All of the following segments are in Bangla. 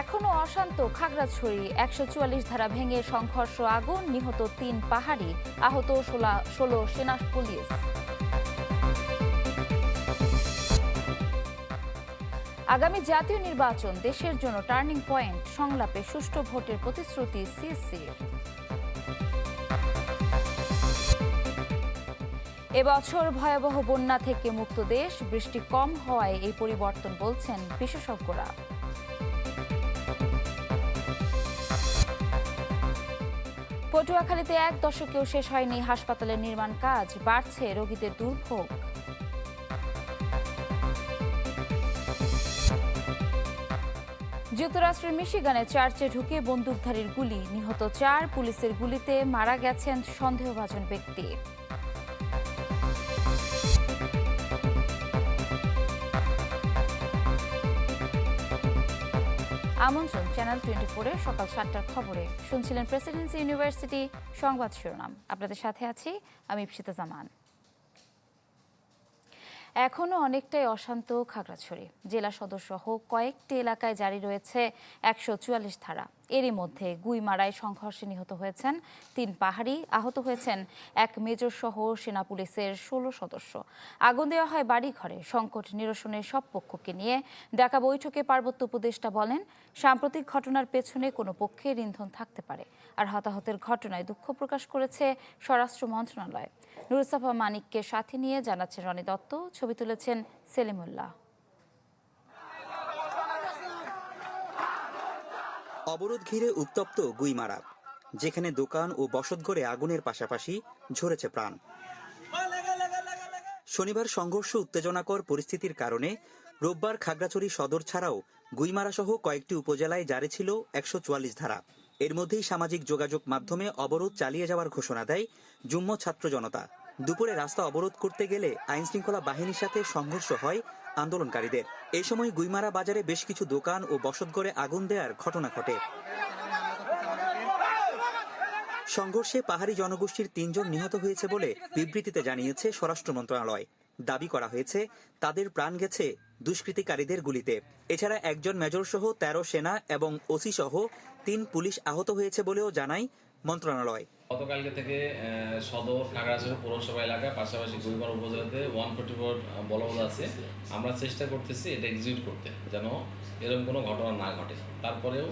এখনও অশান্ত খাগড়াছড়ি। একশো চুয়াল্লিশ ধারা ভেঙে সংঘর্ষ আগুন, নিহত তিন পাহাড়ি, আহত ষোলা, ষোলো সেনা পুলিশ। আগামী জাতীয় নির্বাচন, দেশের জন্য টার্নিং পয়েন্ট, সংলাপে সুষ্ঠু ভোটের প্রতিশ্রুতি সিএসির এবছর ভয়াবহ বন্যা থেকে মুক্ত দেশ, বৃষ্টি কম হওয়ায় এই পরিবর্তন বলছেন বিশেষজ্ঞরা। পটুয়াখালীতে এক দশকেও শেষ হয়নি হাসপাতালের নির্মাণ কাজ, বাড়ছে রোগীদের দুর্ভোগ। যুক্তরাষ্ট্রের মিশিগানে চার্চে ঢুকে বন্দুকধারীর গুলি, নিহত চার পুলিশের গুলিতে মারা গেছেন সন্দেহভাজন ব্যক্তি। আমন্ত্রণ চ্যানেল টোয়েন্টি ফোরের সকাল সাতটার খবরে। শুনছিলেন প্রেসিডেন্সি ইউনিভার্সিটি সংবাদ শিরোনাম। আপনাদের সাথে আছি আমি ইপসিতা জামান। এখনও অনেকটাই অশান্ত খাগড়াছড়ি। জেলা সদর সহ কয়েকটি এলাকায় জারি রয়েছে একশো চুয়াল্লিশ ধারা। এরই মধ্যে গুইমারায় সংঘর্ষে নিহত হয়েছেন তিন পাহাড়ি, আহত হয়েছেন এক মেজর সহ সেনা পুলিশের ষোলো সদস্য। আগুন দেওয়া হয় বাড়িঘরে। সংকট নিরসনের সব পক্ষকে নিয়ে ডাকা বৈঠকে পার্বত্য উপদেষ্টা বলেন, সাম্প্রতিক ঘটনার পেছনে কোনো পক্ষের ইন্ধন থাকতে পারে আর হতাহতের ঘটনায় দুঃখ প্রকাশ করেছে স্বরাষ্ট্র মন্ত্রণালয়। নুরুসাফা মানিককে সাথে নিয়ে জানাচ্ছেন রনি দত্ত। ছবি তুলেছেন সেলিমুল্লাহ। অবরোধ ঘিরে উত্তপ্ত গুইমারা, যেখানে দোকান ও বসতঘরে আগুনের পাশাপাশি ঝরেছে প্রাণ। শনিবার সংঘর্ষ উত্তেজনাকর পরিস্থিতির কারণে রোববার খাগড়াছড়ি সদর ছাড়াও গুইমারা সহ কয়েকটি উপজেলায় জারি ছিল একশো চুয়াল্লিশ ধারা। এর মধ্যেই সামাজিক যোগাযোগ মাধ্যমে অবরোধ চালিয়ে যাওয়ার ঘোষণা দেয় যুম্ম ছাত্র জনতা। দুপুরে রাস্তা অবরোধ করতে গেলে আইন শৃঙ্খলা বাহিনীর সাথে সংঘর্ষ হয় আন্দোলনকারীদের। এই সময় গুইমারা বাজারে বেশ কিছু দোকান ও বসতঘরে আগুন দেওয়ার ঘটনা ঘটে। সংঘর্ষে পাহাড়ি জনগোষ্ঠীর তিনজন নিহত হয়েছে বলে বিবৃতিতে জানিয়েছে স্বরাষ্ট্র মন্ত্রণালয়। দাবি করা হয়েছে, তাদের প্রাণ গেছে দুষ্কৃতিকারীদের গুলিতে। এছাড়া একজন মেজর সহ তেরো সেনা এবং ওসি সহ তিন পুলিশ আহত হয়েছে বলেও জানায় মন্ত্রণালয়। গতকালকে থেকে সদর খাগড়াছড়ি পৌরসভা এলাকায় পাশাপাশি গুলবার উপজেলাতে ওয়ান ফোর্টি ফোর বলবৎ আছে। আমরা চেষ্টা করতেছি এটা এক্সিকিউট করতে, যেন এরকম কোনো ঘটনা না ঘটে। তারপরেও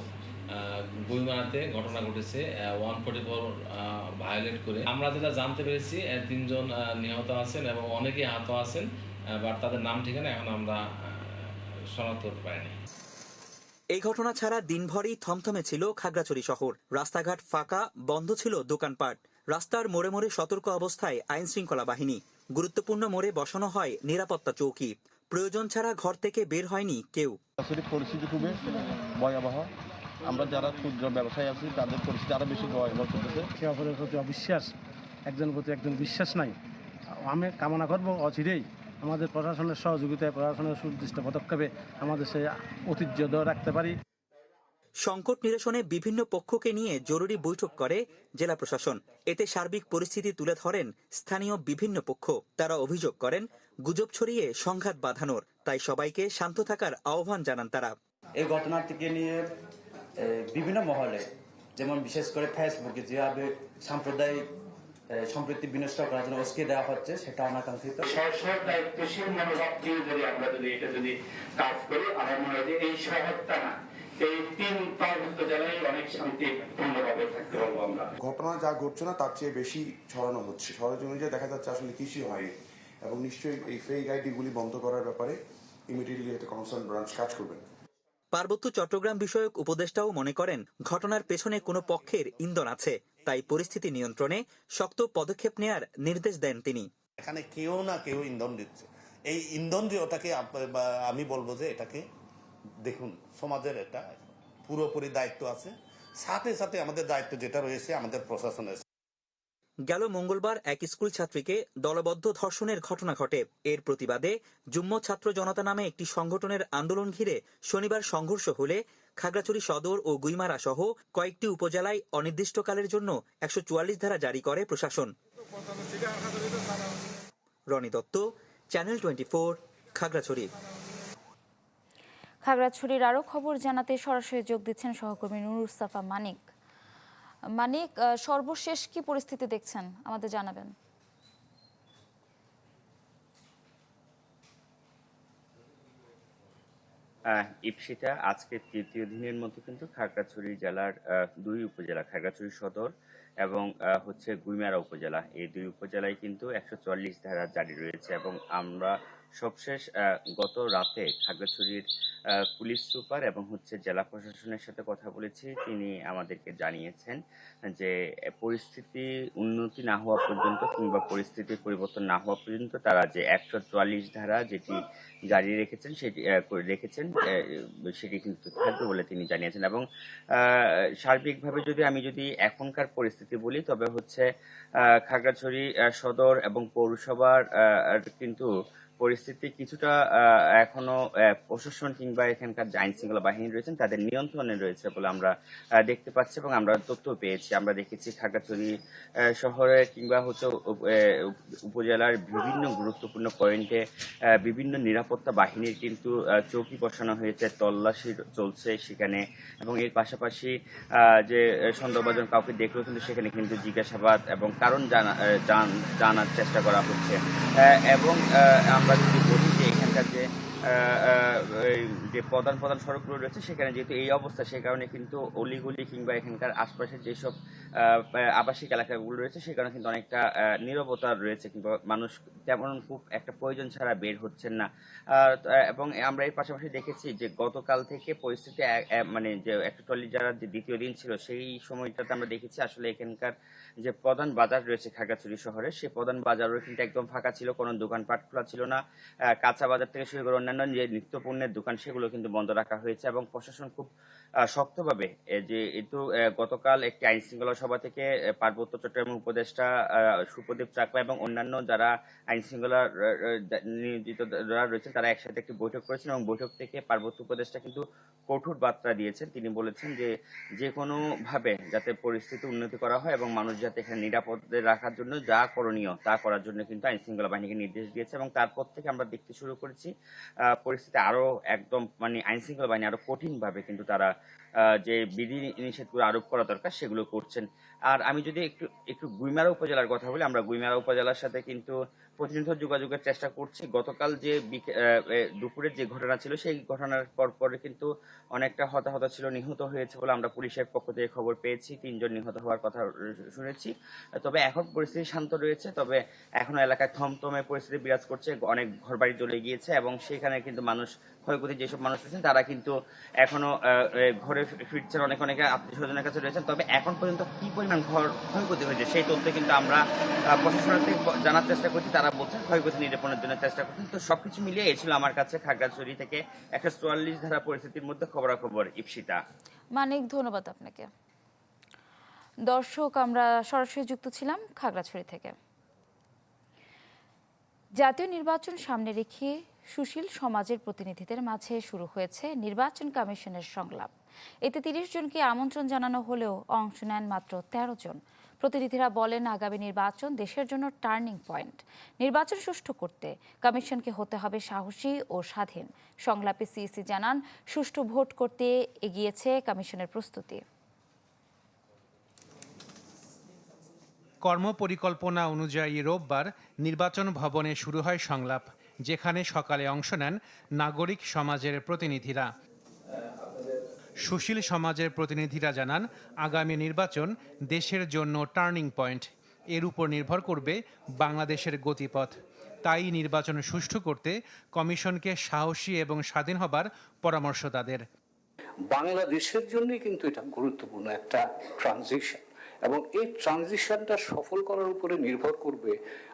গুইমারাতে ঘটনা ঘটেছে ওয়ান ফোর্টি ফোর ভায়োলেট করে। আমরা যেটা জানতে পেরেছি তিনজন নিহত আছেন এবং অনেকেই আহত আছেন বাট তাদের নাম ঠিকানা এখন আমরা শনাক্ত করতে পারিনি এই ঘটনা ছাড়া দিনভরই থমথমে ছিল খাগড়াছড়ি শহর। রাস্তাঘাট ফাঁকা বন্ধ ছিল দোকানপাট। রাস্তার মোড়ে মোড়ে সতর্ক অবস্থায় আইন শৃঙ্খলা বাহিনী। গুরুত্বপূর্ণ মোড়ে বসানো হয় নিরাপত্তা চৌকি। প্রয়োজন ছাড়া ঘর থেকে বের হয়নি কেউ। আসলে পরিস্থিতি খুবই ভয়াবহ। আমরা যারা ক্ষুদ্র ব্যবসায়ী আছি তাদের পরিস্থিতি আরও বেশি ভয়াবহ করতেছে অপরের প্রতি অবিশ্বাস একজনের প্রতি একজন বিশ্বাস নাই। আমি কামনা করব অচিরেই আমাদের প্রশাসনের সহযোগিতায় প্রশাসনের সুনির্দিষ্ট পদক্ষেপে আমাদের সেই ঐতিহ্য ধরে রাখতে পারি। সংকট নিরসনে বিভিন্ন পক্ষকে নিয়ে জরুরি বৈঠক করে জেলা প্রশাসন। এতে সার্বিক পরিস্থিতি তুলে ধরেন স্থানীয় বিভিন্ন পক্ষ। তারা অভিযোগ করেন গুজব ছড়িয়ে সংঘাত বাঁধানোর। তাই সবাইকে শান্ত থাকার আহ্বান জানান তারা। এই ঘটনাটিকে নিয়ে বিভিন্ন মহলে যেমন বিশেষ করে ফেসবুকে যেভাবে সাম্প্রদায়িক এ, সম্প্রীতি বিনষ্ট করার জন্য উস্কে দেওয়া হচ্ছে সেটা অনাকাঙ্ক্ষিত। দায়িত্বশীল মনোভাব দিয়ে যদি আমরা যদি এটা যদি কাজ করি আমার মনে হয় যে এই শহরটা না এই তিন পার্বত্য অনেক শান্তি থাকতে পারব আমরা। ঘটনা যা ঘটছে না তার চেয়ে বেশি ছড়ানো হচ্ছে। সরজমিনে দেখা যাচ্ছে আসলে কিছুই হয়নি এবং নিশ্চয়ই এই ফেক আইডিগুলি বন্ধ করার ব্যাপারে ইমিডিয়েটলি একটা কনসার্ন ব্রাঞ্চ কাজ করবেন পার্বত্য চট্টগ্রাম বিষয়ক উপদেষ্টাও মনে করেন ঘটনার পেছনে কোনো পক্ষের ইন্ধন আছে। তাই পরিস্থিতি নিয়ন্ত্রণে শক্ত পদক্ষেপ নেয়ার নির্দেশ দেন তিনি। এখানে কেউ না কেউ ইন্ধন দিচ্ছে। এই ইন্ধন দিয়ে ওটাকে আমি বলব যে এটাকে দেখুন সমাজের একটা পুরোপুরি দায়িত্ব আছে। সাথে সাথে আমাদের দায়িত্ব যেটা রয়েছে আমাদের প্রশাসনের। গেল মঙ্গলবার এক স্কুল ছাত্রীকে দলবদ্ধ ধর্ষণের ঘটনা ঘটে। এর প্রতিবাদে যুম্ম ছাত্র জনতা নামে একটি সংগঠনের আন্দোলন ঘিরে শনিবার সংঘর্ষ হলে খাগড়াছড়ি সদর ও গুইমারা সহ কয়েকটি উপজেলায় অনির্দিষ্টকালের জন্য একশো চুয়াল্লিশ ধারা জারি করে প্রশাসন। Roni Dutta channel twenty four Khagrachari. খাগড়াছড়ির আরও খবর জানাতে সরাসরি যোগ দিচ্ছেন সহকর্মী নুরুস্তাফা মানিক। মানিক সর্বশেষ কি পরিস্থিতি দেখছেন? আমাদের জানাবেন। ইপসিতা আজকে তৃতীয় দিনের মতো কিন্তু খাগড়াছড়ি জেলার দুই উপজেলা, খাগড়াছড়ি সদর এবং হচ্ছে গুইমারা উপজেলা। এই দুই উপজেলায় কিন্তু একশো চল্লিশ ধারা জারি রয়েছে এবং আমরা সবশেষ গত রাতে খাগড়াছড়ির পুলিশ সুপার এবং হচ্ছে জেলা প্রশাসনের সাথে কথা বলেছি, তিনি আমাদেরকে জানিয়েছেন যে পরিস্থিতি উন্নতি না হওয়া পর্যন্ত কিংবা পরিস্থিতির পরিবর্তন না হওয়া পর্যন্ত তারা যে একশো চুয়াল্লিশ ধারা যেটি জারি রেখেছেন, সেটি রেখেছেন সেটি কিন্তু থাকবে বলে তিনি জানিয়েছেন এবং সার্বিকভাবে যদি আমি যদি এখনকার পরিস্থিতি বলি, তবে হচ্ছে খাগড়াছড়ি সদর এবং পৌরসভার কিন্তু পরিস্থিতি কিছুটা এখনও প্রশাসন কিংবা এখানকার আইন শৃঙ্খলা বাহিনী রয়েছেন তাদের নিয়ন্ত্রণে রয়েছে বলে আমরা দেখতে পাচ্ছি এবং আমরা তথ্য পেয়েছি। আমরা দেখেছি খাগড়াছড়ি শহরে কিংবা হচ্ছে উপজেলার বিভিন্ন গুরুত্বপূর্ণ পয়েন্টে বিভিন্ন নিরাপত্তা বাহিনীর কিন্তু চৌকি বসানো হয়েছে তল্লাশি চলছে সেখানে এবং এর পাশাপাশি যে সন্দেহভাজন কাউকে দেখলেও কিন্তু সেখানে কিন্তু জিজ্ঞাসাবাদ এবং কারণ জানা জান- জানার চেষ্টা করা হচ্ছে। এবং আহ, আমরা যদি বলি যে এখানকার যে যে প্রধান প্রধান সড়কগুলো রয়েছে, সেখানে যেহেতু এই অবস্থা সেই কারণে কিন্তু অলিগুলি কিংবা এখানকার আশপাশের যেসব আবাসিক এলাকাগুলো রয়েছে সেখানে কিন্তু অনেকটা নীরবতা রয়েছে কিংবা মানুষ তেমন খুব একটা প্রয়োজন ছাড়া বের হচ্ছেন না। এবং আমরা এর পাশাপাশি দেখেছি যে গতকাল থেকে পরিস্থিতি মানে যে একটা টলি যারা যে দ্বিতীয় দিন ছিল, সেই সময়টাতে আমরা দেখেছি আসলে এখানকার যে প্রধান বাজার রয়েছে খাগড়াছড়ি শহরে সেই প্রধান বাজারও কিন্তু একদম ফাঁকা ছিল, কোনো দোকানপাট খোলা ছিল না। কাঁচা বাজার থেকে শুরু করে অন্যান্য যে নিত্য দোকান, সেগুলো কিন্তু বন্ধ রাখা হয়েছে এবং প্রশাসন খুব শক্তভাবে যে একটু গতকাল একটি আইন শৃঙ্খলা সভা থেকে পার্বত্য চট্টগ্রাম উপদেষ্টা সুপ্রদীপ চাকমা এবং অন্যান্য যারা আইন শৃঙ্খলা নিয়োজিত যারা রয়েছেন, তারা একসাথে একটি বৈঠক করেছেন এবং বৈঠক থেকে পার্বত্য উপদেষ্টা কিন্তু কঠোর বার্তা দিয়েছেন। তিনি বলেছেন যে যে কোনো ভাবে যাতে পরিস্থিতি উন্নতি করা হয় এবং মানুষ যাতে এখানে নিরাপদে রাখার জন্য যা করণীয় তা করার জন্য কিন্তু আইন শৃঙ্খলা বাহিনীকে নির্দেশ দিয়েছে এবং তারপর থেকে আমরা দেখতে শুরু করেছি পরিস্থিতি আরও একদম মানে আইন শৃঙ্খলা বাহিনী আরও কঠিন ভাবে কিন্তু তারা যে বিধি নিষেধগুলো আরোপ করা দরকার, সেগুলো করছেন। আর আমি যদি একটু একটু গুইমারা উপজেলার কথা বলি, আমরা গুইমারা উপজেলার সাথে কিন্তু প্রতিনিয়ত যোগাযোগের চেষ্টা করছি। গতকাল যে দুপুরের যে ঘটনা ছিল, সেই ঘটনার পর পরে কিন্তু অনেকটা হতাহত ছিল, নিহত হয়েছে বলে আমরা পুলিশের পক্ষ থেকে খবর পেয়েছি। তিনজন নিহত হওয়ার কথা শুনেছি। তবে এখন পরিস্থিতি শান্ত রয়েছে, তবে এখনও এলাকায় থমথমে পরিস্থিতি বিরাজ করছে, অনেক ঘরবাড়ি চলে গিয়েছে এবং সেখানে কিন্তু মানুষ ক্ষয়ক্ষতি যেসব মানুষ রয়েছেন তারা কিন্তু এখনও ঘরে ফিরছেন, অনেক, অনেকে আত্মীয় স্বজনের কাছে রয়েছেন। তবে এখন পর্যন্ত কি পরিমাণ ঘর ক্ষয়ক্ষতি হয়েছে সেই তথ্য কিন্তু আমরা প্রশাসনের থেকে জানার চেষ্টা করছি। তারা বলছেন ক্ষয়ক্ষতি নিরূপণের জন্য চেষ্টা করছেন। তো সবকিছু মিলিয়ে এ ছিল আমার কাছে খাগড়াছড়ি থেকে একশো চুয়াল্লিশ ধারা পরিস্থিতির মধ্যে খবরাখবর, ইপসিতা। মানিক, ধন্যবাদ আপনাকে। দর্শক, আমরা সরাসরি যুক্ত ছিলাম খাগড়াছড়ি থেকে। জাতীয় নির্বাচন সামনে রেখে সুশীল সমাজের প্রতিনিধিদের মাঝে শুরু হয়েছে নির্বাচন কমিশনের সংলাপ। এতে তিরিশ জনকে আমন্ত্রণ জানানো হলেও অংশ নেন মাত্র তেরো জন। প্রতিনিধিরা বলেন, আগামী নির্বাচন দেশের জন্য টার্নিং পয়েন্ট। নির্বাচন সুষ্ঠু করতে কমিশনকে হতে হবে সাহসী ও স্বাধীন। সংলাপে সিইসি জানান, সুষ্ঠু ভোট করতে এগিয়েছে কমিশনের প্রস্তুতি। কর্মপরিকল্পনা অনুযায়ী রোববার নির্বাচন ভবনে শুরু হয় সংলাপ। যেখানে সকালে অংশ নেন নাগরিক সমাজের প্রতিনিধিরা। সুশীল সমাজের প্রতিনিধিরা জানান, আগামী নির্বাচন দেশের জন্য টার্নিং পয়েন্ট। এর উপর নির্ভর করবে বাংলাদেশের গতিপথ। তাই নির্বাচন সুষ্ঠু করতে কমিশনকে সাহসী এবং স্বাধীন হবার পরামর্শ তাদের। বাংলাদেশের জন্যই কিন্তু এটা গুরুত্বপূর্ণ একটা ট্রানজিশন। এবং এই ট্রানজিশনটা সফল করার উপরে নির্ভর করবে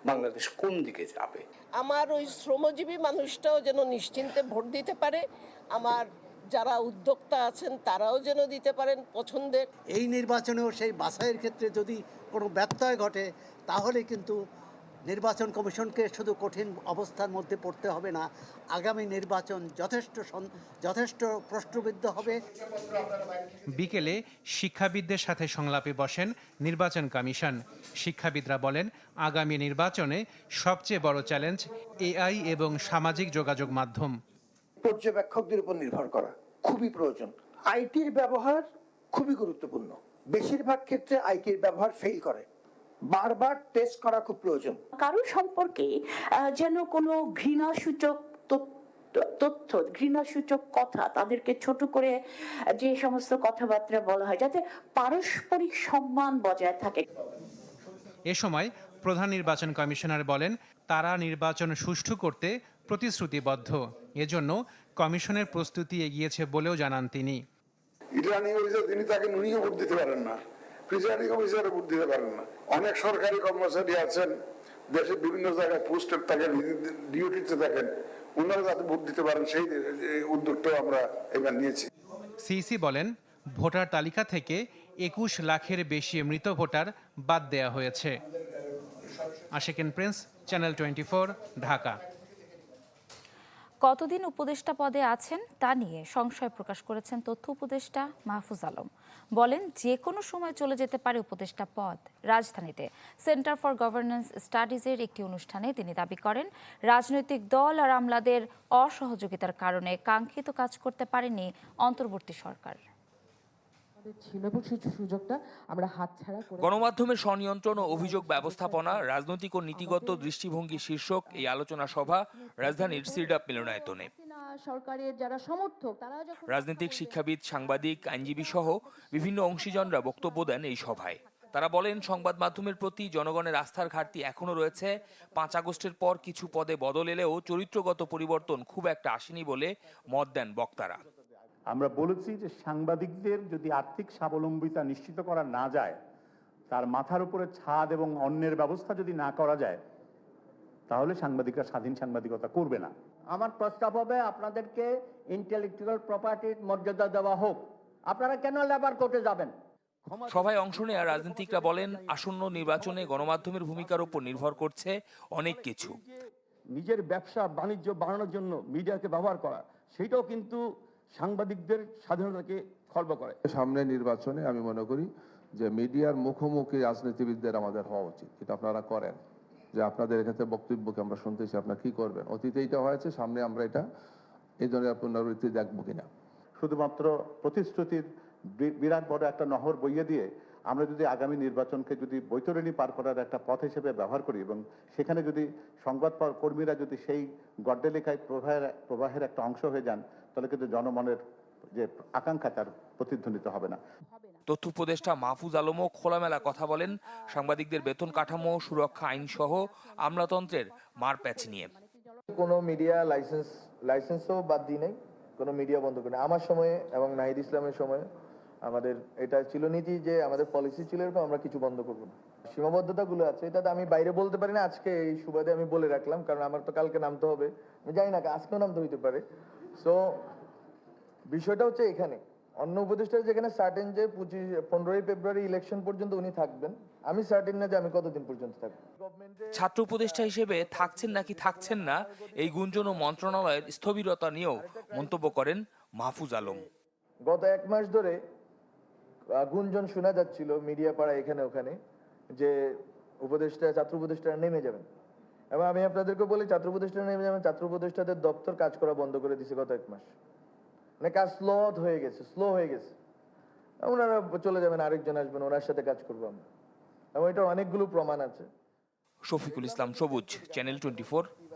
বাংলাদেশ কোন দিকে যাবে। আমার ওই শ্রমজীবী মানুষটাও যেন নিশ্চিন্তে ভোট দিতে পারে আমার যারা উদ্যোক্তা আছেন তারাও যেন দিতে পারেন পছন্দের। এই নির্বাচনেও সেই বাছাইয়ের ক্ষেত্রে যদি কোনো ব্যত্যয় ঘটে তাহলে কিন্তু নির্বাচন কমিশনকে শুধু কঠিন অবস্থার মধ্যে পড়তে হবে না আগামী নির্বাচন যথেষ্ট যথেষ্ট প্রশ্নবিদ্ধ হবে। বিকেলে শিক্ষাবিদদের সাথে সংলাপে বসেন নির্বাচন কমিশন। শিক্ষাবিদরা বলেন আগামী নির্বাচনে সবচেয়ে বড় চ্যালেঞ্জ এআই এবং সামাজিক যোগাযোগ মাধ্যম। পর্যবেক্ষকদের উপর নির্ভর করা খুবই প্রয়োজন। আইটির ব্যবহার খুবই গুরুত্বপূর্ণ। বেশিরভাগ ক্ষেত্রে আইটির ব্যবহার ফেল করে। বারবার টেস্ট করা খুব প্রয়োজন। কারও সম্পর্কে যেন কোনো ঘৃণাসূচক তথ্য- ঘৃণাসূচক কথা তাদেরকে ছোট করে যে সমস্ত কথাবার্তা বলা হয় যাতে পারস্পরিক সম্মান বজায় থাকে। এ সময় প্রধান নির্বাচন কমিশনার বলেন তারা নির্বাচন সুষ্ঠু করতে প্রতিশ্রুতিবদ্ধ। এজন্য কমিশনের প্রস্তুতি এগিয়েছে বলেও জানান তিনি। অফিসার তিনি তাকে নুনিও ভোট দিতে পারেন না। প্রিসাইডিং অফিসারে ভোট দিতে পারেন না। অনেক সরকারি কর্মচারী আছেন দেশের বিভিন্ন জায়গায় পোস্টের থাকেন ডিউটিতে থাকেন, ওনারা যাতে ভোট দিতে পারেন, সেই উদ্যোগটাও আমরা এবার নিয়েছি। সিসি বলেন, ভোটার তালিকা থেকে একুশ লাখের বেশি মৃত ভোটার বাদ দেয়া হয়েছে। Ashekin Prince, channel twenty Dhaka. কতদিন উপদেষ্টা পদে আছেন তা নিয়ে সংশয় প্রকাশ করেছেন তথ্য উপদেষ্টা মাহফুজ আলম। বলেন, যে কোনো সময় চলে যেতে পারে উপদেষ্টা পদ। রাজধানীতে সেন্টার ফর গভর্নেন্স স্টাডিজের একটি অনুষ্ঠানে তিনি দাবি করেন, রাজনৈতিক দল আর আমলাদের অসহযোগিতার কারণে কাঙ্ক্ষিত কাজ করতে পারেনি অন্তর্বর্তী সরকার। সুযোগটা আমরা হাতছাড়া করে গণমাধ্যমের স্বনিয়ন্ত্রণ ও অভিযোগ ব্যবস্থাপনা রাজনৈতিক ও নীতিগত দৃষ্টিভঙ্গি শীর্ষক এই আলোচনা সভা রাজধানীর সিরডাপ মিলনায়তনে। সরকারের যারা সমর্থক তারা যখন রাজনৈতিক শিক্ষাবিদ সাংবাদিক আইনজীবী সহ বিভিন্ন অংশীজনরা বক্তব্য দেন এই সভায়। তারা বলেন সংবাদ মাধ্যমের প্রতি জনগণের আস্থার ঘাটতি এখনও রয়েছে। পাঁচ আগস্টের পর কিছু পদে বদল এলেও চরিত্রগত পরিবর্তন খুব একটা আসেনি বলে মত দেন বক্তারা। আমরা বলেছি যে সাংবাদিকদের যদি আর্থিক স্বাবলম্বিতা নিশ্চিত করা না যায় তার মাথার উপরে ছাদ এবং অন্যের ব্যবস্থা যদি না করা যায় তাহলে সাংবাদিকরা স্বাধীন সাংবাদিকতা করবে না। আমার প্রস্তাব হবে আপনাদেরকে ইন্টেলেকচুয়াল প্রপার্টির মর্যাদা দেওয়া হোক। আপনারা কেন লেবার কোর্টে যাবেন? সভায় অংশ নেওয়া রাজনীতিকরা বলেন আসন্ন নির্বাচনে গণমাধ্যমের ভূমিকার উপর নির্ভর করছে অনেক কিছু। নিজের ব্যবসা বাণিজ্য বাড়ানোর জন্য মিডিয়াকে ব্যবহার করা সেটাও কিন্তু সাংবাদিকদের স্বাধীনতাকে খর্ব করে। সামনে নির্বাচনে আমি মনে করি যে মিডিয়ার মুখোমুখি রাজনীতিবিদদের আমাদের হওয়া উচিত। এটা আপনারা করেন। যে আপনাদের এক্ষেত্রে বক্তব্যকে আমরা শুনতেছি আপনারা কি করবেন? অতীতে এটা হয়েছে সামনে আমরা এটা এই ধরনের পুনরাবৃত্তি দেখব কিনা। শুধুমাত্র প্রতিশ্রুতির বিরাট বড় একটা নহর বইয়ে দিয়ে আমরা যদি আগামী নির্বাচনকে যদি বৈতরণী পার করার একটা পথ হিসেবে ব্যবহার করি এবং সেখানে যদি সংবাদ কর্মীরা যদি সেই গড্ডেলিকায় প্রবাহের প্রবাহের একটা অংশ হয়ে যান তাহলে কিন্তু জনমনের যে আকাঙ্ক্ষা তার প্রতিধ্বনিত হবে না। তথ্য উপদেষ্টা মাহফুজ আলমও খোলামেলা কথা বলেন। সাংবাদিকদের বেতন কাঠামো সুরক্ষা আইন সহ আমলাতন্ত্রের মারপ্যাচ নিয়ে। কোনো মিডিয়া লাইসেন্স লাইসেন্সও বাদ দিই নাই কোনো মিডিয়া বন্ধ করে আমার সময়ে এবং নাহিদ ইসলামের সময়ে আমাদের এটা ছিল নীতি যে আমাদের পলিসি ছিল এরকম আমরা কিছু বন্ধ করব না। সীমাবদ্ধতাগুলো আছে এটা তো আমি বাইরে বলতে পারি না আজকে এই সুবাদে আমি বলে রাখলাম কারণ আমার তো কালকে নামতে হবে। আমি জানি না আজকেও নামতে হইতে পারে। সো বিষয়টা হচ্ছে এখানে। অন্য উপদেষ্টা যেখানে সার্টেন যে পঁচিশ পনেরোই ফেব্রুয়ারি ইলেকশন পর্যন্ত উনি থাকবেন আমি সার্টেন না যে আমি কতদিন পর্যন্ত থাকব। ছাত্র উপদেষ্টা হিসেবে থাকছেন নাকি থাকছেন না এই গুঞ্জন ও মন্ত্রণালয়ের স্থবিরতা নিয়েও মন্তব্য করেন মাহফুজ আলম। গত এক মাস ধরে গুঞ্জন শোনা যাচ্ছিল মিডিয়া পাড়া এখানে ওখানে যে উপদেষ্টা ছাত্র উপদেষ্টারা নেমে যাবেন। এবং আমি আপনাদেরকে বলি ছাত্র উপদেষ্টারা নেমে যাবেন ছাত্র উপদেষ্টাদের দপ্তর কাজ করা বন্ধ করে দিছে গত এক মাস। মানে কাজ স্লো হয়ে গেছে স্লো হয়ে গেছে। ওনারা চলে যাবেন আরেকজন আসবেন ওনার সাথে কাজ করব আমরা। এবং এটা অনেকগুলো প্রমাণ আছে। শফিকুল ইসলাম সবুজ চ্যানেল টোয়েন্টি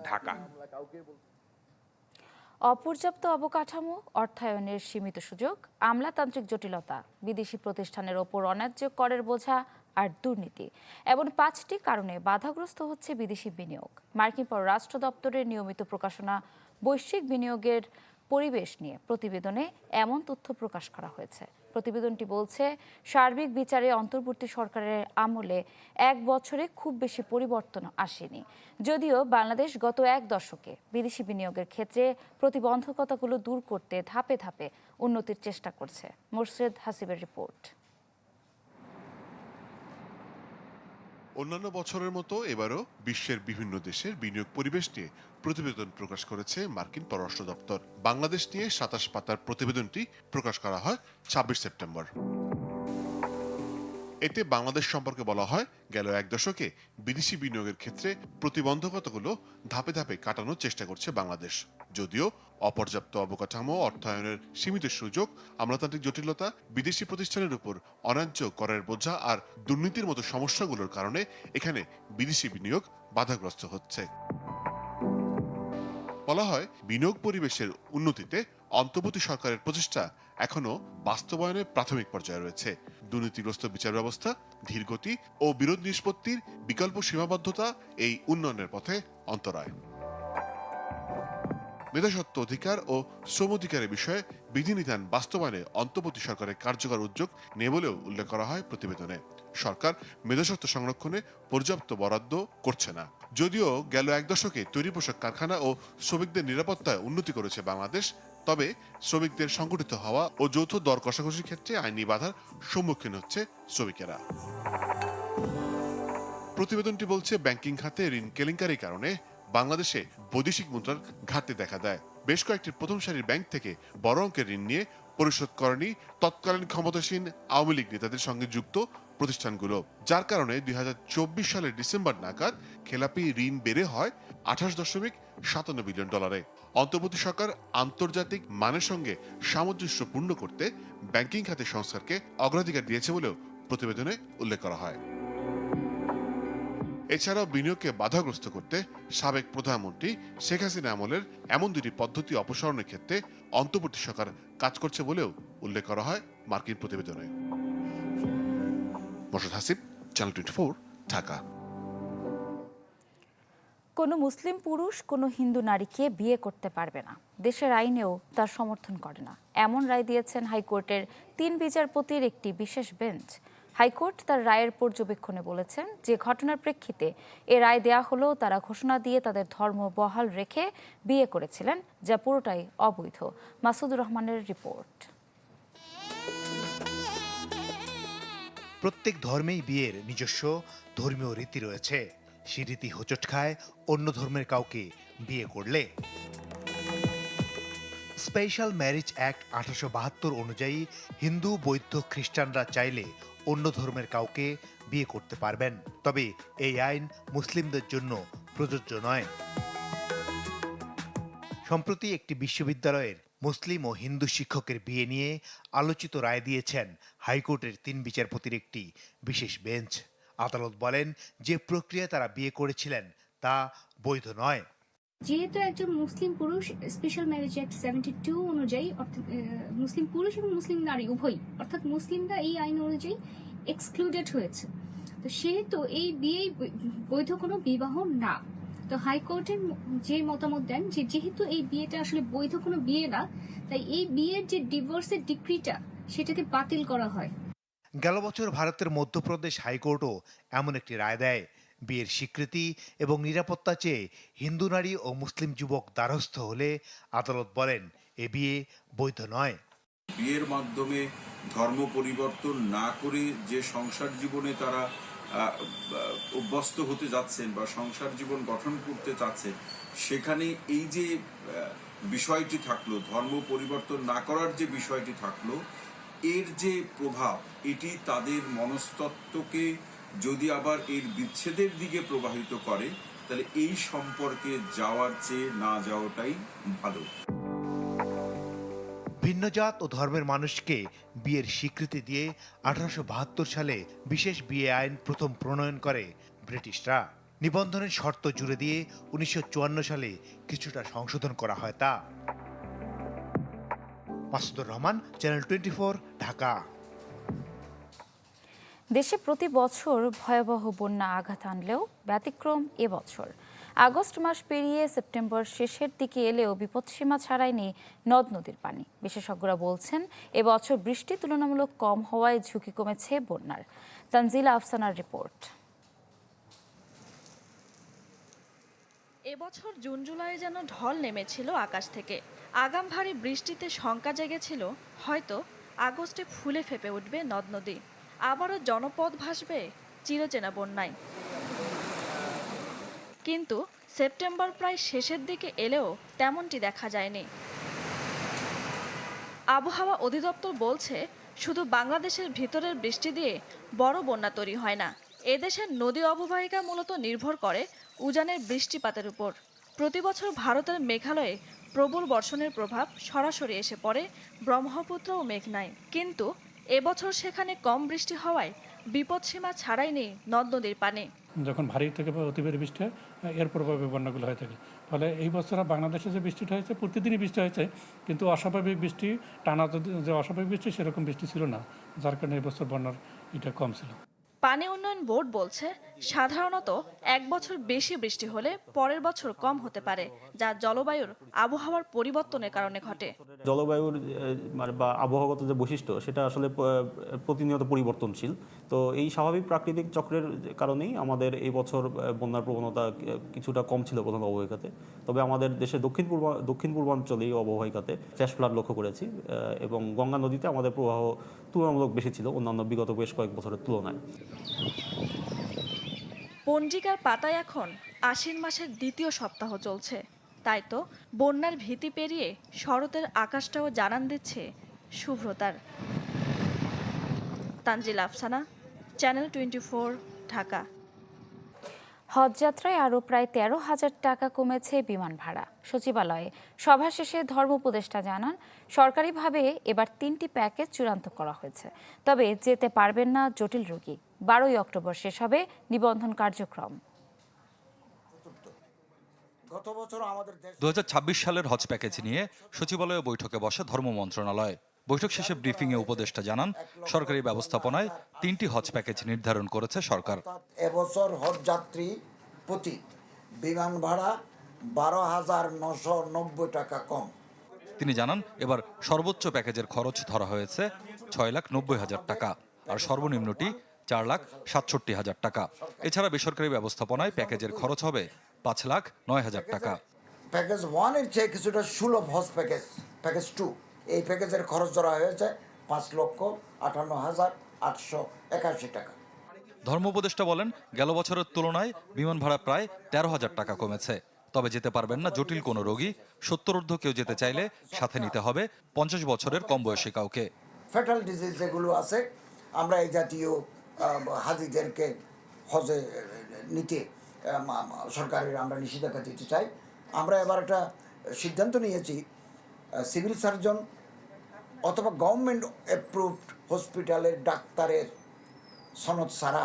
ঢাকা। অপর্যাপ্ত অবকাঠামো, অর্থায়নের সীমিত সুযোগ, আমলাতান্ত্রিক জটিলতা, বিদেশি প্রতিষ্ঠানের ওপর অন্যায্য করের বোঝা আর দুর্নীতি। এমন পাঁচটি কারণে বাধাগ্রস্ত হচ্ছে বিদেশি বিনিয়োগ। মার্কিন পররাষ্ট্র দপ্তরের নিয়মিত প্রকাশনা বৈশ্বিক বিনিয়োগের পরিবেশ নিয়ে প্রতিবেদনে এমন তথ্য প্রকাশ করা হয়েছে। প্রতিবেদনটি বলছে, সার্বিক বিচারে অন্তর্বর্তী সরকারের আমলে এক বছরে খুব বেশি পরিবর্তন আসেনি। যদিও বাংলাদেশ গত এক দশকে বিদেশি বিনিয়োগের ক্ষেত্রে প্রতিবন্ধকতাগুলো দূর করতে ধাপে ধাপে উন্নতির চেষ্টা করছে। মোর্শেদ হাসিবের রিপোর্ট। অন্যান্য বছরের মতো এবারও বিশ্বের বিভিন্ন দেশের বিনিয়োগ পরিবেশ নিয়ে প্রতিবেদন প্রকাশ করেছে মার্কিন পররাষ্ট্র দপ্তর। বাংলাদেশ নিয়ে সাতাশ পাতার প্রতিবেদনটি প্রকাশ করা হয় ছাব্বিশ সেপ্টেম্বর। এতে বাংলাদেশ সম্পর্কে বলা হয়, গেল এক দশকে বিদেশি বিনিয়োগের ক্ষেত্রে প্রতিবন্ধকতাগুলো ধাপে ধাপে কাটানোর চেষ্টা করছে বাংলাদেশ। যদিও অপর্যাপ্ত অবকাঠামো অর্থায়নের সীমিত সুযোগ, আমলাতান্ত্রিক জটিলতা, বিদেশি প্রতিষ্ঠানের উপর অন্যায্য করের বোঝা আর দুর্নীতির মতো সমস্যাগুলোর কারণে এখানে বিদেশি বিনিয়োগ বাধাগ্রস্ত হচ্ছে। বলা হয়, বিনিয়োগ পরিবেশের উন্নতিতে অন্তর্বর্তী সরকারের প্রচেষ্টা এখনও বাস্তবায়নের প্রাথমিক পর্যায়ে রয়েছে। দুর্নীতিগ্রস্ত বিচার ব্যবস্থা, ধীরগতি ও বিরোধ নিষ্পত্তির বিকল্প সীমাবদ্ধতা এই উন্নয়নের পথে অন্তরায়। মেধাসত্ব অধিকার ও শ্রম অধিকারের বিষয়ে বিধিনিধান বাস্তবায়নে অন্তর্বর্তী সরকারের কার্যকর উদ্যোগ নেই বলেও উল্লেখ করা হয় প্রতিবেদনে। সরকার মেধাসত্ব সংরক্ষণে পর্যাপ্ত বরাদ্দ করছে না। যদিও গেল এক দশকে তৈরি পোশাক কারখানা ও শ্রমিকদের নিরাপত্তায় উন্নতি করেছে বাংলাদেশ তবে শ্রমিকদের সংগঠিত হওয়া ও যৌথ দর কষাকষির ক্ষেত্রে আইনি বাধার সম্মুখীন হচ্ছে শ্রমিকেরা। প্রতিবেদনটি বলছে, ব্যাংকিং খাতে ঋণ কেলেঙ্কারির কারণে বাংলাদেশে বৈদেশিক মুদ্রার ঘাটতি দেখা দেয়। বেশ কয়েকটি প্রথম সারির ব্যাংক থেকে বড় অঙ্কের ঋণ নিয়ে পরিশোধ করেনি তৎকালীন ক্ষমতাসীন আওয়ামী লীগ নেতাদের সঙ্গে যুক্ত প্রতিষ্ঠানগুলো, যার কারণে দুই হাজার চব্বিশ সালের ডিসেম্বর নাগাদ খেলাপি ঋণ বেড়ে হয় আঠাশ দশমিক সাতান্ন বিলিয়ন ডলারে। অন্তর্বর্তী সরকার আন্তর্জাতিক মানের সঙ্গে সামঞ্জস্য পূর্ণ করতে ব্যাংকিং খাতের সংস্কারকে অগ্রাধিকার দিয়েছে বলেও প্রতিবেদনে উল্লেখ করা হয়। এছাড়াও বিনিয়োগকে বাধাগ্রস্ত করতে সাবেক প্রধানমন্ত্রী শেখ হাসিনা আমলের এমন দুটি পদ্ধতি অপসারণের ক্ষেত্রে অন্তর্বর্তী সরকার কাজ করছে বলেও উল্লেখ করা হয় মার্কিন প্রতিবেদনে। Mashad Hasib channel twenty four Dhaka. কোনো মুসলিম পুরুষ, কোনো হিন্দু নারীকে বিয়ে করতে পারবে না। দেশের আইনেও তার সমর্থন করে না। এমন রায় দিয়েছেন হাইকোর্টের তিন বিচারপতির একটি বিশেষ বেঞ্চ। হাইকোর্ট তার রায়ের পর্যবেক্ষণে বলেছেন, যে ঘটনার প্রেক্ষিতে এ রায় দেয়া হলেও তারা ঘোষণা দিয়ে তাদের ধর্ম বহাল রেখে বিয়ে করেছিলেন, যা পুরোটাই অবৈধ। মাসুদুর রহমানের রিপোর্ট। প্রত্যেক ধর্মেই বিয়ের নিজস্ব ধর্মীয় রীতি রয়েছে। সে রীতি হোঁচট খায় অন্য ধর্মের কাউকে বিয়ে করলে। স্পেশাল ম্যারেজ অ্যাক্ট আঠারোশো বাহাত্তর অনুযায়ী হিন্দু, বৌদ্ধ, খ্রিস্টানরা চাইলে অন্য ধর্মের কাউকে বিয়ে করতে পারবেন। তবে এই আইন মুসলিমদের জন্য প্রযোজ্য নয়। সম্প্রতি একটি বিশ্ববিদ্যালয়ের মুসলিম ও হিন্দু শিক্ষকের বিয়ে নিয়ে আলোচিত রায় দিয়েছেন হাইকোর্টের তিন বিচারপতির একটি বিশেষ বেঞ্চ। আদালত বলেন, যে প্রক্রিয়া তারা বিয়ে করেছিলেন তা বৈধ নয়। যেহেতু একজন মুসলিম পুরুষ special marriage act seventy two অনুযায়ী অর্থাৎ মুসলিম পুরুষ এবং মুসলিম নারী উভয়ই, অর্থাৎ মুসলিমরা এই আইন অনুযায়ী এক্সক্লুডেড হয়েছে। তো সেহেতু এই বিয়ে বৈধ কোনো বিবাহ না। তো হাইকোর্টের যে মতামত দেন যে যেহেতু এই বিয়েটা আসলে বৈধ কোনো বিয়ে না তাই এই বিয়ের যে ডিভোর্সের ডিক্রিটা সেটাকে বাতিল করা হয়। গেল বছর ভারতের মধ্যপ্রদেশ হাইকোর্টও এমন একটি রায় দেয়। বিয়ের স্বীকৃতি এবং নিরাপত্তা চেয়ে হিন্দু নারী ও মুসলিম যুবক দ্বারস্থ হলে আদালত বলেন এ বিয়ে বৈধ নয়। বিয়ের মাধ্যমে ধর্ম পরিবর্তন না করে যে সংসার জীবনে তারা অভ্যস্ত হতে যাচ্ছেন বা সংসার জীবন গঠন করতে চাচ্ছেন, সেখানে এই যে বিষয়টি থাকল, ধর্ম পরিবর্তন না করার যে বিষয়টি থাকল, এর যে প্রভাব, এটি তাদের মনস্তত্ত্বকে যদি আবার এর বিচ্ছেদের দিকে প্রবাহিত করে, তাহলে এই সম্পর্কে যাওয়ার চেয়ে না যাওয়াটাই ভালো। ভিন্নজাত ও ধর্মের মানুষকে বিয়ের স্বীকৃতি দিয়ে আঠারোশো বাহাত্তর সালে বিশেষ বিয়ে আইন প্রথম প্রণয়ন করে ব্রিটিশরা। নিবন্ধনের শর্ত জুড়ে দিয়ে উনিশশো সালে কিছুটা সংশোধন করা হয় তা। Masudur Rahman channel twenty Dhaka. দেশে প্রতি বছর ভয়াবহ বন্যা আঘাত আনলেও ব্যতিক্রম এবছর আগস্ট মাস পেরিয়ে সেপ্টেম্বর শেষের দিকে এলেও বিপদসীমা ছাড়ায়নি নদ নদীর পানি। বিশেষজ্ঞরা বলছেন এবছর বৃষ্টি তুলনামূলক কম হওয়ায় ঝুঁকি কমেছে বন্যার। তানজিলা আফসানার রিপোর্ট। এবছর জুন জুলাই যেন ঢল নেমেছিল আকাশ থেকে। আগাম ভারী বৃষ্টিতে শঙ্কা জেগেছিল, হয়তো আগস্টে ফুলে ফেপে উঠবে নদ নদী। আবারও জনপদ ভাসবে চিরচেনা বন্যায়। কিন্তু সেপ্টেম্বর প্রায় শেষের দিকে এলেও তেমনটি দেখা যায়নি। আবহাওয়া অধিদপ্তর বলছে, শুধু বাংলাদেশের ভিতরের বৃষ্টি দিয়ে বড় বন্যা তৈরি হয় না। এদেশের নদী অববাহিকা মূলত নির্ভর করে উজানের বৃষ্টিপাতের উপর। প্রতি বছর ভারতের মেঘালয়ে প্রবল বর্ষণের প্রভাব সরাসরি এসে পড়ে ব্রহ্মপুত্র ও মেঘনায়। কিন্তু এবছর সেখানে কম বৃষ্টি হওয়ায় বিপদসীমা ছাড়াই নেই নদ নদীর পানে। যখন ভারী থেকে অতিবের বৃষ্টি হয়, এর প্রভাবে বন্যাগুলো হয়ে থাকে। ফলে এই বছর বাংলাদেশে যে বৃষ্টিটা হয়েছে, প্রতিদিনই বৃষ্টি হয়েছে, কিন্তু অস্বাভাবিক বৃষ্টি, টানা যে অস্বাভাবিক বৃষ্টি, সেরকম বৃষ্টি ছিল না, যার কারণে এবছর বছর বন্যার এটা কম ছিল। পানি উন্নয়ন বোর্ড বলছে, সাধারণত এক বছর বেশি বৃষ্টি হলে পরের বছর কম হতে পারে, যা জলবায়ুর আবহাওয়ার পরিবর্তনের কারণে ঘটে। জলবায়ুর মানে বা আবহাওয়াগত যে বৈশিষ্ট্য, সেটা আসলে প্রতিনিয়ত পরিবর্তনশীল। তো এই স্বাভাবিক প্রাকৃতিক চক্রের কারণেই আমাদের এই বছর বন্যার প্রবণতা কিছুটা কম ছিল প্রথম অববাহিকাতে। তবে আমাদের দেশের দক্ষিণ পূর্ব, দক্ষিণ পূর্বাঞ্চলে এই অববাহিকাতে ফ্ল্যাশ ফ্লাড লক্ষ্য করেছি এবং গঙ্গা নদীতে আমাদের প্রবাহ তুলনামূলক বেশি ছিল, অন্যান্য বিগত বেশ কয়েক বছরের তুলনায়। পঞ্জিকার পাতায় এখন আশ্বিন মাসের দ্বিতীয় সপ্তাহ চলছে। তাই তো বন্যার ভীতি পেরিয়ে শরতের আকাশটাও জানান দিচ্ছে শুভ্রতার। Tanzil Afsana, channel twenty four, Dhaka. হজযাত্রায় আরও প্রায় তেরো হাজার টাকা কমেছে বিমান ভাড়া। সচিবালয়ে সভা শেষে ধর্ম উপদেষ্টা জানান, সরকারিভাবে এবার তিনটি প্যাকেজ চূড়ান্ত করা হয়েছে। তবে যেতে পারবেন না জটিল রোগী। বারোই অক্টোবর শেষ হবে নিবন্ধন কার্যক্রম। দু সালের হজ প্যাকেজ নিয়ে সচিবালয় বৈঠকে বসে ধর্ম মন্ত্রণালয়। বৈঠক শেষে ব্রিফিংয়ে উপদেষ্টা জানান সরকারি ব্যবস্থাপনায় তিনটি হজ প্যাকেজ নির্ধারণ করেছে সরকার। এবছর হজ যাত্রী প্রতি বিমান ভাড়া বারো হাজার নশো নব্বই টাকা কম। তিনি জানান এবার সর্বোচ্চ প্যাকেজের খরচ ধরা হয়েছে ছয় লাখ নব্বই হাজার টাকা আর সর্বনিম্নটি চার লাখ সাতষট্টি হাজার টাকা। এছাড়া বেসরকারি ব্যবস্থাপনায় প্যাকেজের খরচ হবে পাঁচ লাখ নয় হাজার টাকা। প্যাকেজ ওয়ানের চেয়ে কিছুটা সুলভ হজ প্যাকেজ প্যাকেজ টু এই প্যাকেজের খরচ ধরা হয়েছে পাঁচ লক্ষ আটান্ন হাজার আটশো একাশি টাকা। ধর্ম উপদেষ্টা বলেন গেল বছরের তুলনায় বিমান ভাড়া প্রায় তেরো হাজার টাকা কমেছে। তবে যেতে পারবেন না জটিল কোনো রোগী। সত্তরঊর্ধ্ব কেউ যেতে চাইলে সাথে নিতে হবে পঞ্চাশ বছরের কম বয়সী কাউকে। ফ্যাটাল ডিজিজ যেগুলো আছে আমরা এই জাতীয় হাজিদেরকে হজে নিতে সরকারের আমরা নিষেধাজ্ঞা দিতে চাই। আমরা এবার একটা সিদ্ধান্ত নিয়েছি সিভিল সার্জন অথবা গভর্নমেন্ট অ্যাপ্রুভড হসপিটালের ডাক্তারের সনদ ছাড়া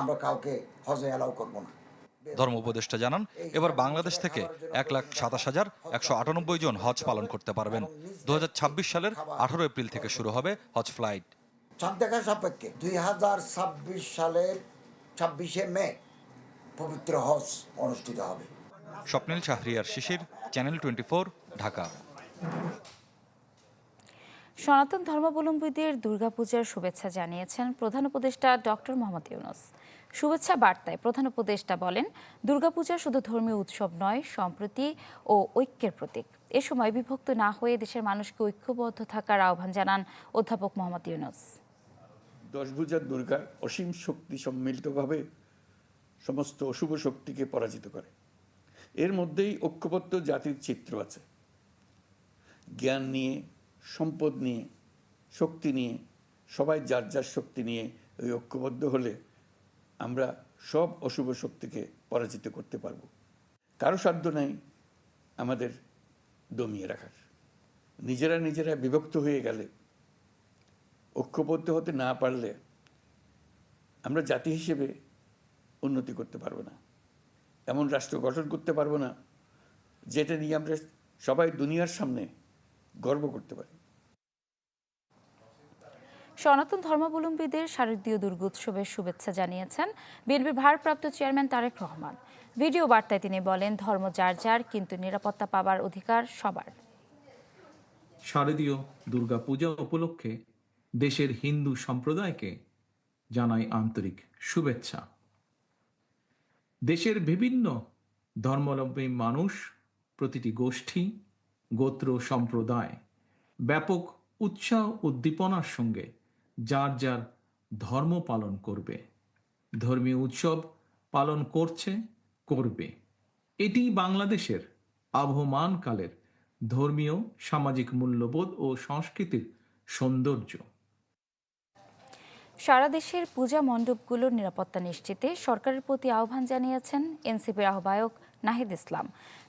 আমরা কাউকে হজে অ্যালাউ করব না। ধর্ম উপদেষ্টা জানান এবার বাংলাদেশ থেকে এক লাখ সাতাশ হাজার একশো আটানব্বই জন হজ পালন করতে পারবেন। দু হাজার ছাব্বিশ সালের আঠারো এপ্রিল থেকে শুরু হবে হজ ফ্লাইট। চাঁদ দেখা সাপেক্ষে দুই হাজার ছাব্বিশ সালের ছাব্বিশে মে পবিত্র হজ অনুষ্ঠিত হবে। Swapnil Shahriar Shishir channel twenty Dhaka. সনাতন ধর্মাবলম্বীদের দুর্গাপূজার শুভেচ্ছা জানিয়েছেন প্রধান উপদেষ্টা ডক্টর মোহাম্মদ ইউনুস। শুভেচ্ছা বার্তায় প্রধান উপদেষ্টা বলেন দুর্গাপূজা শুধু ধর্মীয় উৎসব নয় সম্প্রীতি ও ঐক্যের প্রতীক। এ সময় বিভক্ত না হয়ে দেশের মানুষকে ঐক্যবদ্ধ থাকার আহ্বান জানান অধ্যাপক মোহাম্মদ ইউনুস। দশভুজার দুর্গা অসীম শক্তি সম্মিলিতভাবে সমস্ত অশুভ শক্তিকে পরাজিত করে। এর মধ্যেই ঐক্যবদ্ধ জাতির চিত্র আছে। জ্ঞান নিয়ে, সম্পদ নিয়ে, শক্তি নিয়ে, সবাই যার যার শক্তি নিয়ে ওই ঐক্যবদ্ধ হলে আমরা সব অশুভ শক্তিকে পরাজিত করতে পারব। কারও সাধ্য নাই আমাদের দমিয়ে রাখার। নিজেরা নিজেরা বিভক্ত হয়ে গেলে ঐক্যবদ্ধ হতে না পারলে আমরা জাতি হিসেবে উন্নতি করতে পারব না। এমন রাষ্ট্র গঠন করতে পারব না যেটা নিয়ে আমরা সবাই দুনিয়ার সামনে গর্ব করতে পারি। সনাতন ধর্মাবলম্বীদের শারদীয় দুর্গোৎসবের শুভেচ্ছা জানিয়েছেন বিএনপির ভারপ্রাপ্ত চেয়ারম্যান তারেক রহমান। ভিডিও বার্তায় তিনি বলেন ধর্ম যার যার কিন্তু নিরাপত্তা পাবার অধিকার সবার। শারদীয় দুর্গাপূজা উপলক্ষে দেশের হিন্দু সম্প্রদায়কে জানাই আন্তরিক শুভেচ্ছা। দেশের বিভিন্ন ধর্মাবলম্বী মানুষ, প্রতিটি গোষ্ঠী, গোত্র, সম্প্রদায় ব্যাপক উৎসাহ উদ্দীপনার সঙ্গে যার যার ধর্ম পালন করবে, ধর্মীয় উৎসব পালন করছে, করবে। এটি বাংলাদেশের আবহমানকালের ধর্মীয়, সামাজিক মূল্যবোধ ও সংস্কৃতির সৌন্দর্য। সারা দেশের পূজা মণ্ডপগুলোর নিরাপত্তা নিশ্চিতে সরকারের প্রতি আহ্বান জানিয়েছেন এনসিপির আহ্বায়ক নাহিদ ইসলাম।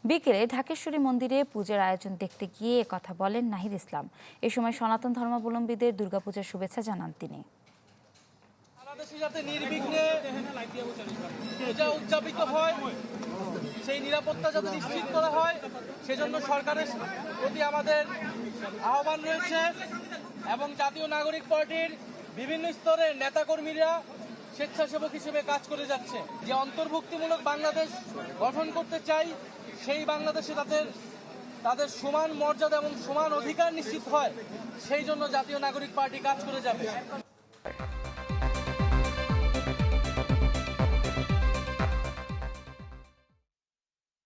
বিকেলে ঢাকেশ্বরী মন্দিরে পূজার আয়োজন দেখতে গিয়ে কথা বলেন নাহিদ ইসলাম। এ সময় সনাতন ধর্মাবলম্বীদের দুর্গাপূজার শুভেচ্ছা জানান তিনি। সেই নিরাপত্তা যাতে নিশ্চিত করা হয়, সেজন্য সরকারের প্রতি আমাদের আহ্বান রয়েছে এবং জাতীয় নাগরিক পার্টির বিভিন্ন স্তরের নেতাকর্মীরা স্বেচ্ছাসেবক হিসেবে কাজ করে যাচ্ছে। যে অন্তর্ভুক্তিমূলক বাংলাদেশ গঠন করতে চাই, সেই বাংলাদেশে তাদের তাদের সমান মর্যাদা এবং সমান অধিকার নিশ্চিত হয়, সেই জন্য জাতীয় নাগরিক পার্টি কাজ করে যাবে।